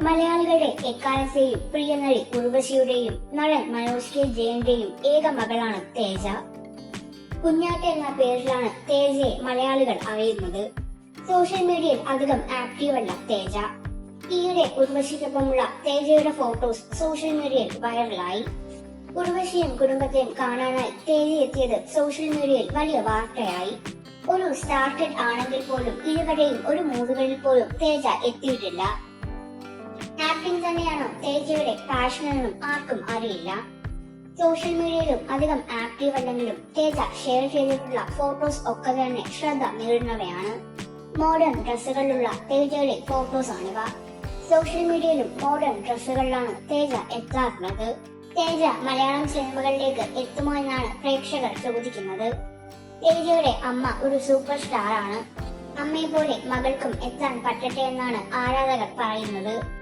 മലയാളികളുടെ എക്കാലത്തെയും പ്രിയ നടി ഉർവശിയുടെയും നടൻ മനോജ് കെ ജയന്റെയും ഏക മകളാണ് തേജ. കുഞ്ഞാറ്റ എന്ന പേരിലാണ് തേജയെ മലയാളികൾ അറിയുന്നത്. സോഷ്യൽ മീഡിയയിൽ അധികം ആക്റ്റീവല്ല തേജ. ഈയിടെ ഉർവശിക്കൊപ്പമുള്ള തേജയുടെ ഫോട്ടോസ് സോഷ്യൽ മീഡിയയിൽ വൈറലായി. ഉർവശിയും കുടുംബത്തെയും കാണാനായി തേജ എത്തിയത് സോഷ്യൽ മീഡിയയിൽ വലിയ വാർത്തയായി. ഒരു സ്റ്റാർട്ടഡ് ആണെങ്കിൽ പോലും ഇരുവരെയും ഒരു മൂവികളിൽ പോലും തേജ എത്തിയിട്ടില്ല. ആക്ടിംഗ് തന്നെയാണോ? തേജയുടെ പാഷനെന്നും ആർക്കും അറിയില്ല. സോഷ്യൽ മീഡിയയിലും അധികം ആക്റ്റീവ് അല്ലെങ്കിലും തേജ ഷെയർ ചെയ്തിട്ടുള്ള ഫോട്ടോസ് ഒക്കെ തന്നെ ശ്രദ്ധ നേടുന്നവയാണ്. Modern ഡ്രസ്സുകളിലുള്ള തേജയുടെ photos ആണിവ. സോഷ്യൽ മീഡിയയിലും മോഡേൺ ഡ്രസ്സുകളിലാണ് തേജ എത്താറുള്ളത്. തേജ മലയാളം സിനിമകളിലേക്ക് എത്തുമോ എന്നാണ് പ്രേക്ഷകർ ചോദിക്കുന്നത്. തേജയുടെ അമ്മ ഒരു സൂപ്പർ സ്റ്റാർ ആണ്. അമ്മയെ പോലെ മകൾക്കും എത്താൻ പറ്റട്ടെ എന്നാണ് ആരാധകർ പറയുന്നത്.